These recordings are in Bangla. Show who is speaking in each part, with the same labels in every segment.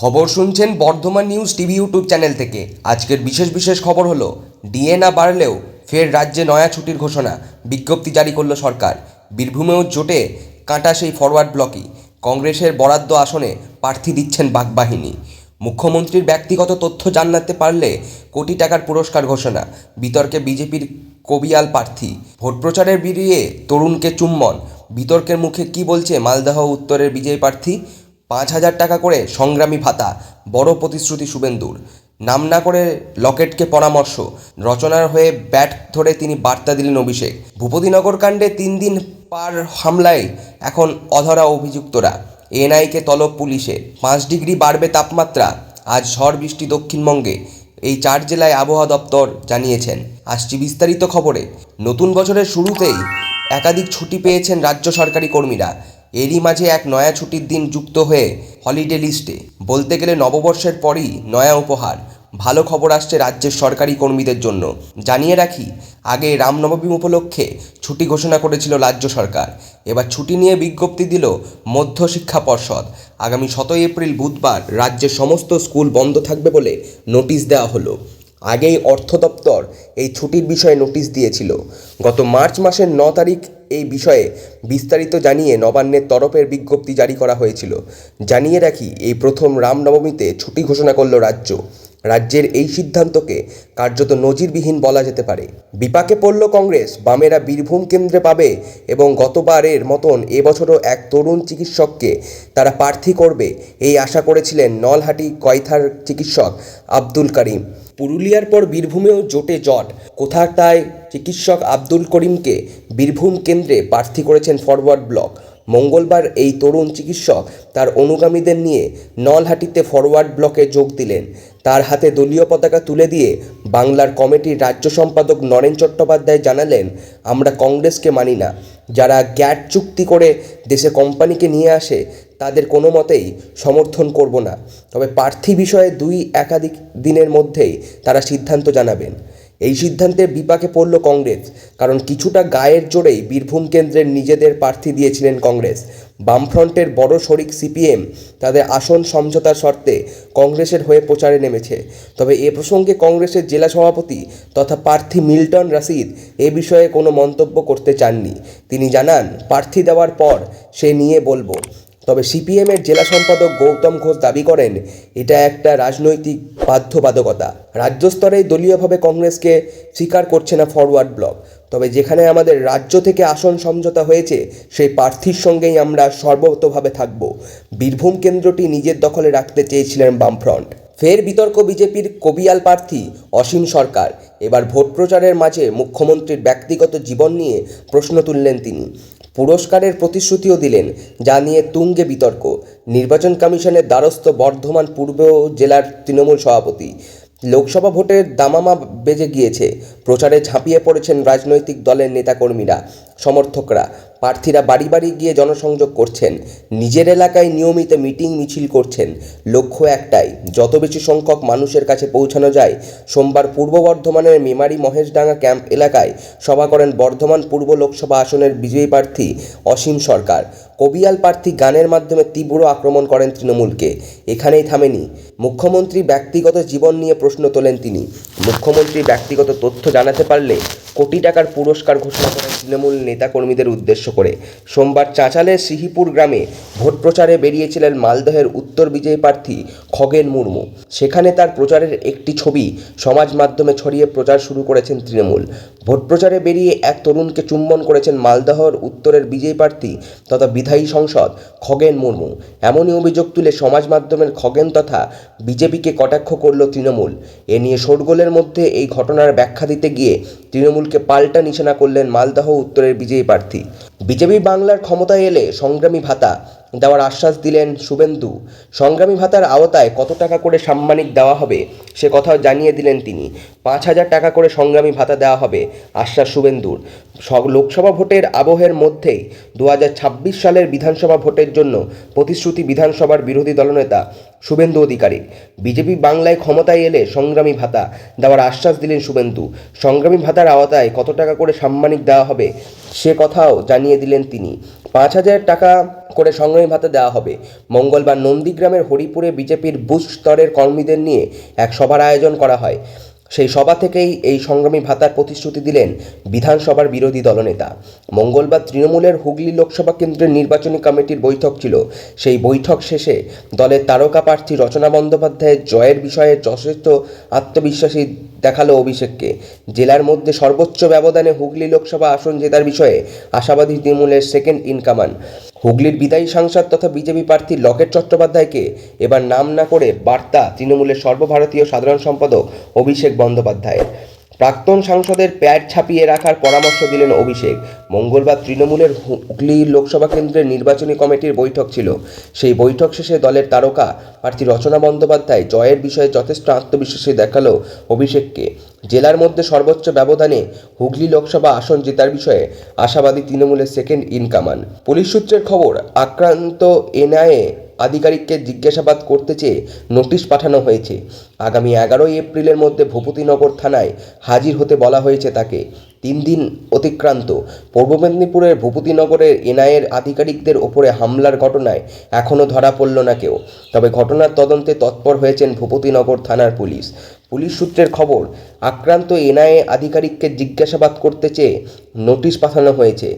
Speaker 1: খবর শুনছেন Bardhaman news TV YouTube channel থেকে। আজকের বিশেষ বিশেষ খবর হলো, ডিএ না বাড়লেও ফের রাজ্যে নয়া ছুটির ঘোষণা, বিজ্ঞপ্তি জারি করল সরকার। বীরভূমেও জোটে কাঁটা সেই ফরওয়ার্ড ব্লকই কংগ্রেসের বরাদ্দ আসনে প্রার্থী দিচ্ছেন বাঘবাহিনী মুখ্যমন্ত্রীর ব্যক্তিগত তথ্য জানাতে পারলে কোটি টাকার পুরস্কার ঘোষণা, বিতর্কে বিজেপির কবিয়াল প্রার্থী। ভোট প্রচারের বেরিয়ে তরুণকে চুম্বন, বিতর্কের মুখে কি বলছে মালদহ উত্তরের বিজয়ী প্রার্থী? পাঁচ হাজার টাকা করে সংগ্রামী ভাতা, বড় প্রতিশ্রুতি শুভেন্দুর। নাম না করে লকেটকে পরামর্শ, রচনার হয়ে ব্যাট ধরে তিনি বার্তা দিলেন অভিষেক। ভূপতিনগর কাণ্ডে তিন দিন পার হামলায় এখন অধরা অভিযুক্তরা। এনআইকে তলব পুলিশে। পাঁচ ডিগ্রি বাড়বে তাপমাত্রা। আজ ঝড় বৃষ্টি দক্ষিণবঙ্গে। এই চার জেলায় আবহাওয়া দপ্তর জানিয়েছেন। আসছি বিস্তারিত খবরে। নতুন বছরের শুরুতেই একাধিক ছুটি পেয়েছেন রাজ্য সরকারি কর্মীরা। এরই মাঝে এক নয়া ছুটির দিন যুক্ত হয়ে হলিডে লিস্টে। বলতে গেলে নববর্ষের পরই নয়া উপহার। ভালো খবর আসছে রাজ্যের সরকারি কর্মীদের জন্য। জানিয়ে রাখি, আগে রামনবমী উপলক্ষে ছুটি ঘোষণা করেছিল রাজ্য সরকার। এবার ছুটি নিয়ে বিজ্ঞপ্তি দিল মধ্য শিক্ষা পর্ষদ। আগামী সতেরোই এপ্রিল বুধবার রাজ্যের সমস্ত স্কুল বন্ধ থাকবে বলে নোটিশ দেওয়া হলো। আগেই অর্থ দপ্তর এই ছুটির বিষয়ে নোটিশ দিয়েছিল। গত মার্চ মাসের ন তারিখ এই বিষয়ে বিস্তারিত জানিয়ে নবান্নের তরফের বিজ্ঞপ্তি জারি করা হয়েছিল। জানিয়ে রাখি, এই প্রথম রামনবমীতে ছুটি ঘোষণা করল রাজ্য। রাজ্যের এই সিদ্ধান্তকে কার্যত নজিরবিহীন বলা যেতে পারে। বিপাকে পড়ল কংগ্রেস, বামেরা বীরভূম কেন্দ্রে পাবে এবং গতবারের মতন এবছরও এক তরুণ চিকিৎসককে তারা প্রার্থী করবে, এই আশা করেছিলেন নলহাটি কয়থার চিকিৎসক আব্দুল করিম। পুরুলিয়ার পর বীরভূমেও জোটে জট। কোথাটায় চিকিৎসক আব্দুল করিমকে বীরভূম কেন্দ্রে প্রার্থী করেছেন ফরওয়ার্ড ব্লক। মঙ্গলবার এই তরুণ চিকিৎসক তার অনুগামীদের নিয়ে নলহাটিতে ফরওয়ার্ড ব্লকে যোগ দিলেন। তার হাতে দলীয় পতাকা তুলে দিয়ে বাংলার কমিটির রাজ্য সম্পাদক নরেন চট্টোপাধ্যায় জানালেন, আমরা কংগ্রেসকে মানি না। যারা গ্যাট চুক্তি করে দেশে কোম্পানিকে নিয়ে আসে তাদের কোনো মতেই সমর্থন করব না। তবে প্রার্থী বিষয়ে দুই একাধিক দিনের মধ্যেই তারা সিদ্ধান্ত জানাবেন। এই সিদ্ধান্তে বিপাকে পড়ল কংগ্রেস, কারণ কিছুটা গায়ের জোরেই বীরভূম কেন্দ্রের নিজেদের প্রার্থী দিয়েছিলেন কংগ্রেস। বামফ্রন্টের বড় শরিক সিপিএম তাদের আসন সমঝোতার শর্তে কংগ্রেসের হয়ে প্রচারে নেমেছে। তবে এ প্রসঙ্গে কংগ্রেসের জেলা সভাপতি তথা প্রার্থী মিল্টন রাশিদ এ বিষয়ে কোনো মন্তব্য করতে চাননি। তিনি জানান, প্রার্থী দেওয়ার পর সে নিয়ে বলব। তবে সিপিএমের জেলা সম্পাদক গৌতম ঘোষ দাবি করেন, এটা একটা রাজনৈতিক বাধ্যবাধকতা। রাজ্য স্তরে দলীয়ভাবে কংগ্রেসকে স্বীকার করছে না ফরওয়ার্ড ব্লক। তবে যেখানে আমাদের রাজ্য থেকে আসন সমঝোতা হয়েছে, সেই প্রার্থীর সঙ্গেই আমরা সর্বতভাবে থাকব। বীরভূম কেন্দ্রটি নিজের দখলে রাখতে চেয়েছিলেন বামফ্রন্ট। ফের বিতর্ক বিজেপির কবিয়াল প্রার্থী অসীম সরকার। এবার ভোট প্রচারের মাঝে মুখ্যমন্ত্রীর ব্যক্তিগত জীবন নিয়ে প্রশ্ন তুললেন তিনি। পুরস্কারের প্রতিশ্রুতিও দিলেন, যা নিয়ে তুঙ্গে বিতর্ক। নির্বাচন কমিশনের দ্বারস্থ বর্ধমান পূর্ব জেলার তৃণমূল সভাপতি। লোকসভা ভোটের দামামা বেজে গিয়েছে। প্রচারে ঝাঁপিয়ে পড়েছেন রাজনৈতিক দলের নেতাকর্মীরা, সমর্থকরা। প্রার্থীরা বাড়ি বাড়ি গিয়ে জনসংযোগ করছেন। নিজের এলাকায় নিয়মিত মিটিং মিছিল করছেন। লক্ষ্য একটাই, যত বেশি সংখ্যক মানুষের কাছে পৌঁছানো যায়, সোমবার পূর্ব বর্ধমানের মেমারি মহেশডাঙ্গা ক্যাম্প এলাকায় সভা করেন বর্ধমান পূর্ব লোকসভা আসনের বিজয়ী প্রার্থী অসীম সরকার। কবিয়াল প্রার্থী গানের মাধ্যমে তীব্র আক্রমণ করেন তৃণমূলকে। এখানেই থামেনি। মুখ্যমন্ত্রী ব্যক্তিগত জীবন নিয়ে প্রশ্ন তোলেন তিনি। মুখ্যমন্ত্রী ব্যক্তিগত তথ্য জানাতে পারলে কোটি টাকার পুরস্কার ঘোষণা করেন তৃণমূল নেতাকর্মীদের উদ্দেশ্য করে। সোমবার চাঁচালের সিহিপুর গ্রামে ভোট প্রচারে বেরিয়েছিলেন মালদহের উত্তর বিজয়ী প্রার্থী খগেন মুর্মু। সেখানে তার প্রচারের একটি ছবি সমাজ মাধ্যমে ছড়িয়ে প্রচার শুরু করেছেন তৃণমূল। ভোট প্রচারে বেরিয়ে এক তরুণকে চুম্বন করেছেন মালদহর উত্তরের বিজয়ী প্রার্থী তথা বিধায়ী সংসদ খগেন মুর্মু। এমনই অভিযোগ তুলে সমাজ মাধ্যমের খগেন তথা বিজেপিকে কটাক্ষ করল তৃণমূল। এ নিয়ে শোরগোলের মধ্যে এই ঘটনার ব্যাখ্যা দিতে গিয়ে তৃণমূলকে পাল্টা নিশানা করলেন মালদহ উত্তরের বিজেপি প্রার্থী। বিজেপি বাংলার ক্ষমতায় এলে সংগ্রামী ভাতা দেওয়ার আশ্বাস দিলেন শুভেন্দু। সংগ্রামী ভাতার আওতায় কত টাকা করে সাম্মানিক দেওয়া হবে সে কথাও জানিয়ে দিলেন তিনি। পাঁচ হাজার টাকা করে সংগ্রামী ভাতা দেওয়া হবে, আশ্বাস শুভেন্দুর। লোকসভা ভোটের আবহের মধ্যেই দু হাজার ছাব্বিশ সালের বিধানসভা ভোটের জন্য প্রতিশ্রুতি বিধানসভার বিরোধী দলনেতা শুভেন্দু অধিকারী। বিজেপি বাংলায় ক্ষমতায় এলে সংগ্রামী ভাতা দেওয়ার আশ্বাস দিলেন শুভেন্দু। সংগ্রামী ভাতার আওতায় কত টাকা করে সাম্মানিক দেওয়া হবে সে কথাও জানিয়ে দিলেন তিনি। পাঁচ হাজার টাকা করে সংগ্রামী ভাতা দেওয়া হবে। মঙ্গলবার নন্দীগ্রামের হরিপুরে বিজেপির বুথ স্তরের কর্মীদের নিয়ে এক সভার আয়োজন করা হয়। সেই সভা থেকেই এই সংগ্রামী ভাতার প্রতিশ্রুতি দিলেন বিধানসভার বিরোধী দলনেতা। মঙ্গলবার তৃণমূলের হুগলি লোকসভা কেন্দ্রের নির্বাচনী কমিটির বৈঠক ছিল। সেই বৈঠক শেষে দলের তারকা প্রার্থী রচনা বন্দ্যোপাধ্যায়ের জয়ের বিষয়ে যথেষ্ট আত্মবিশ্বাসী দেখাল অভিষেককে। জেলার মধ্যে সর্বোচ্চ ব্যবধানে হুগলি লোকসভা আসন জেতার বিষয়ে আশাবাদী তৃণমূলের সেকেন্ড ইন কমান্ড হুগলির বিদায়ী সাংসদ তথা বিজেপি প্রার্থী লকেট চট্টোপাধ্যায়কে এবার নাম না করে বার্তা তৃণমূলের সর্বভারতীয় সাধারণ সম্পাদক অভিষেক বন্দ্যোপাধ্যায়ের। প্রাক্তন সাংসদের প্যাড ছাপিয়ে রাখার পরামর্শ দিলেন অভিষেক। মঙ্গলবার তৃণমূলের হুগলি লোকসভা কেন্দ্রের নির্বাচনী কমিটির বৈঠক ছিল। সেই বৈঠক শেষে দলের তারকা প্রার্থী রচনা বন্দ্যোপাধ্যায় জয়ের বিষয়ে যথেষ্ট আত্মবিশ্বাসী দেখাল অভিষেককে। জেলার মধ্যে সর্বোচ্চ ব্যবধানে হুগলি লোকসভা আসন জেতার বিষয়ে আশাবাদী তৃণমূলের সেকেন্ড ইন কমান্ড পুলিশ সূত্রের খবর, আক্রান্ত এনআইএ আধিকারিককে জিজ্ঞাসাবাদ করতে চেয়ে নোটিশ পাঠানো হয়েছে। আগামী এগারোই এপ্রিলের মধ্যে ভূপতিনগর থানায় হাজির হতে বলা হয়েছে তাকে। তিন দিন অতিক্রান্ত। পূর্ব মেদিনীপুরের ভূপতিনগরের এনআইএর আধিকারিকদের ওপরে হামলার ঘটনায় এখনও ধরা পড়ল না কেউ। তবে ঘটনার তদন্তে তৎপর হয়েছেন ভূপতিনগর থানার পুলিশ। পুলিশ সূত্রের খবর, আক্রান্ত এনআইএ আধিকারিককে জিজ্ঞাসাবাদ করতে চেয়ে নোটিশ পাঠানো হয়েছে।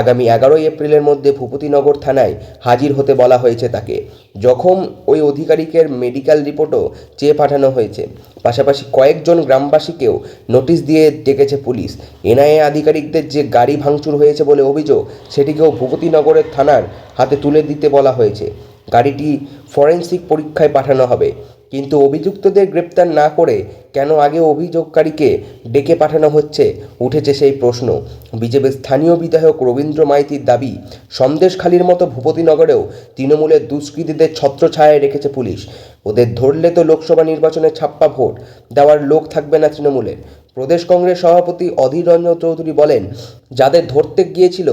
Speaker 1: আগামী এগারোই এপ্রিলের মধ্যে ভূপতিনগর থানায় হাজির হতে বলা হয়েছে তাকে। জখম ওই অধিকারিকের মেডিকেল রিপোর্টও চেয়ে পাঠানো হয়েছে। পাশাপাশি কয়েকজন গ্রামবাসীকেও নোটিশ দিয়ে ডেকেছে পুলিশ। এনআইএ আধিকারিকদের যে গাড়ি ভাঙচুর হয়েছে বলে অভিযোগ, সেটিকেও ভূপতিনগরের থানার হাতে তুলে দিতে বলা হয়েছে। গাড়িটি ফরেন্সিক পরীক্ষায় পাঠানো হবে। কিন্তু অভিযুক্তদের গ্রেপ্তার না করে কেন আগে অভিযোগকারীকে ডেকে পাঠানো হচ্ছে? উঠেছে সেই প্রশ্ন। বিজেপির স্থানীয় বিধায়ক রবীন্দ্র মাইতির দাবি, সন্দেশখালির মতো ভূপতিনগরেও তৃণমূলের দুষ্কৃতীদের ছত্রছায়ায় রেখেছে পুলিশ। ওদের ধরলে তো লোকসভা নির্বাচনে ছাপ্পা ভোট, দেওয়ার লোক থাকবে না তৃণমূলের। প্রদেশ কংগ্রেস সভাপতি অধীর রঞ্জন চৌধুরী বলেন, যাদের ধরতে গিয়েছিল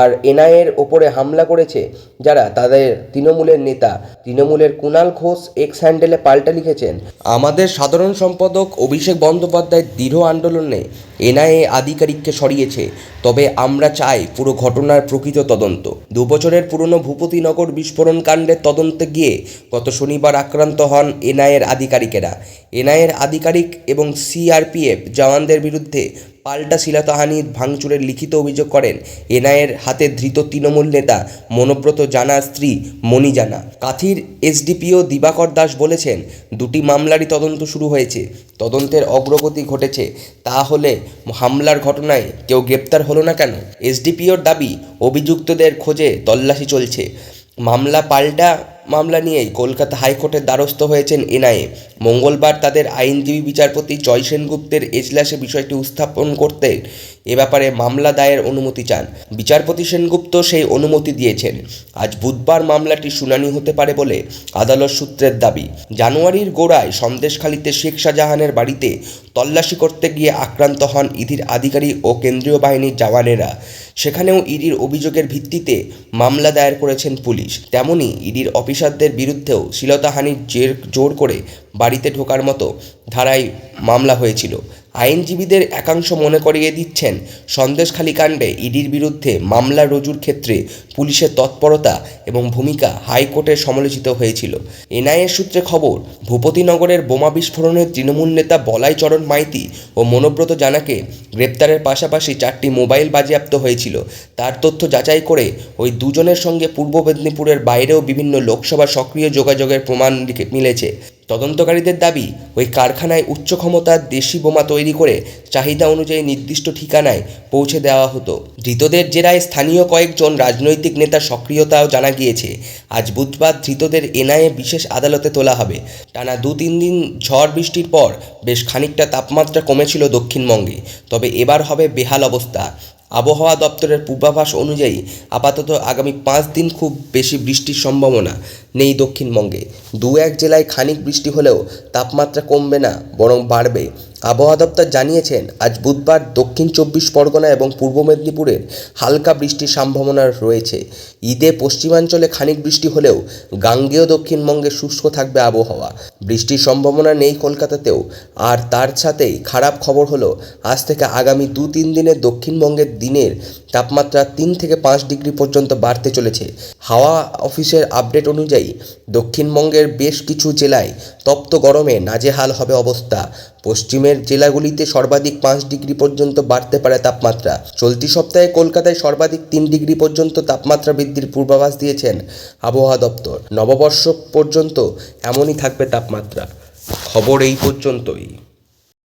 Speaker 1: আর এনআইএর ওপরে হামলা করেছে যারা, তাদের তৃণমূলের নেতা। তৃণমূলের কুণাল ঘোষ এক্স হ্যান্ডেলে পাল্টা লিখেছেন, আমাদের সাধারণ সম্পাদক অভিষেক বন্দ্যোপাধ্যায় দৃঢ় আন্দোলনে এনআইএ আধিকারিককে সরিয়েছে, তবে আমরা চাই পুরো ঘটনার প্রকৃত তদন্ত। দুবছরের পুরনো ভূপতিনগর বিস্ফোরণ কাণ্ডের তদন্তে গিয়ে গত শনিবার আক্রান্ত হন এনআইএর আধিকারিকেরা। এনআইএর আধিকারিক এবং সিআরপিএফ জওয়ানদের বিরুদ্ধে পাল্টা শিলাতহানি, ভাঙচুরের লিখিত অভিযোগ করেন এনআইএর হাতে ধৃত তৃণমূল নেতা, মনোব্রত জানার স্ত্রী মণি জানা। কাথির এসডিপিও দিবাকর দাস বলেছেন, দুটি মামলারই তদন্ত শুরু হয়েছে। তদন্তের অগ্রগতি ঘটেছে। তাহলে হামলার ঘটনায় কেউ গ্রেপ্তার হলো না কেন? এসডিপিওর দাবি, অভিযুক্তদের খোঁজে তল্লাশি চলছে। মামলা পাল্টা মামলা নিয়েই কলকাতা হাইকোর্টের দ্বারস্থ হয়েছেন এনআইএ। মঙ্গলবার তাদের আইনজীবী বিচারপতি জয় সেনগুপ্তের এজলাসে বিষয়টি উত্থাপন করতে এ ব্যাপারে মামলা দায়ের অনুমতি চান। বিচারপতি সেনগুপ্ত সেই অনুমতি দিয়েছেন। আজ বুধবার মামলাটি শুনানি হতে পারে বলে আদালত সূত্রের দাবি। জানুয়ারির গোড়ায় সন্দেশখালীতে শেখ শাহজাহানের বাড়িতে তল্লাশি করতে গিয়ে আক্রান্ত হন ইডির আধিকারিক ও কেন্দ্রীয় বাহিনীর জওয়ানেরা। সেখানেও ইডির অভিযোগের ভিত্তিতে মামলা দায়ের করেছেন পুলিশ। তেমনি ইডির অফিসারদের বিরুদ্ধেও শ্লীলতাহানির জের জোর করে বাড়িতে ঢোকার মতো ধারায় মামলা হয়েছিল। আইনজীবীদের একাংশ মনে করিয়ে দিচ্ছেন সন্দেশখালী কাণ্ডে ইডির বিরুদ্ধে মামলা রুজুর ক্ষেত্রে পুলিশের তৎপরতা এবং ভূমিকা হাইকোর্টে সমালোচিত হয়েছিল। এনআইএ সূত্রে খবর, ভূপতিনগরের বোমা বিস্ফোরণের তৃণমূল নেতা বলাই চরণ মাইতি ও মনোব্রত জানাকে গ্রেপ্তারের পাশাপাশি চারটি মোবাইল বাজেয়াপ্ত হয়েছিল। তার তথ্য যাচাই করে ওই দুজনের সঙ্গে পূর্ব মেদিনীপুরের বাইরেও বিভিন্ন লোকসভা সক্রিয় যোগাযোগের প্রমাণ মিলেছে। তদন্তকারীদের দাবি, ওই কারখানায় উচ্চ ক্ষমতার দেশি বোমা তৈরি করে চাহিদা অনুযায়ী নির্দিষ্ট ঠিকানায় পৌঁছে দেওয়া হতো। ধৃতদের জেরায় স্থানীয় কয়েকজন রাজনৈতিক নেতার সক্রিয়তাও জানা গিয়েছে। আজ বুধবার ধৃতদের এনআইএ বিশেষ আদালতে তোলা হবে। টানা দু তিন দিন ঝড় বৃষ্টির পর বেশ খানিকটা তাপমাত্রা কমেছিল দক্ষিণবঙ্গে। তবে এবার হবে বেহাল অবস্থা। আবহাওয়া দপ্তরের পূর্বাভাস অনুযায়ী আপাতত আগামী পাঁচ দিন খুব বেশি বৃষ্টির সম্ভাবনা নেই দক্ষিণবঙ্গে। দু এক জেলায় খানিক বৃষ্টি হলেও তাপমাত্রা কমবে না, বরং বাড়বে। আবহাওয়া দপ্তর জানিয়েছেন, আজ বুধবার দক্ষিণ চব্বিশ পরগনা এবং পূর্ব মেদিনীপুরের হালকা বৃষ্টির সম্ভাবনা রয়েছে। ঈদে পশ্চিমাঞ্চলে খানিক বৃষ্টি হলেও গাঙ্গেয় দক্ষিণবঙ্গে শুষ্ক থাকবে আবহাওয়া। বৃষ্টির সম্ভাবনা নেই কলকাতাতেও। আর তার সাথেই খারাপ খবর হলো, আজ থেকে আগামী দু তিন দিনে দক্ষিণবঙ্গের দিনের তাপমাত্রা তিন থেকে পাঁচ ডিগ্রি পর্যন্ত বাড়তে চলেছে। হাওয়া অফিসের আপডেট অনুযায়ী দক্ষিণবঙ্গের বেশ কিছু জেলায় তপ্ত গরমে নাজেহাল হবে অবস্থা। পশ্চিমের জেলাগুলিতে সর্বাধিক পাঁচ ডিগ্রি পর্যন্ত বাড়তে পারে তাপমাত্রা। চলতি সপ্তাহে কলকাতায় সর্বাধিক তিন ডিগ্রি পর্যন্ত তাপমাত্রা বৃদ্ধির পূর্বাভাস দিয়েছেন আবহাওয়া দপ্তর। নববর্ষ পর্যন্ত এমনই থাকবে তাপমাত্রা। খবর এই পর্যন্তই।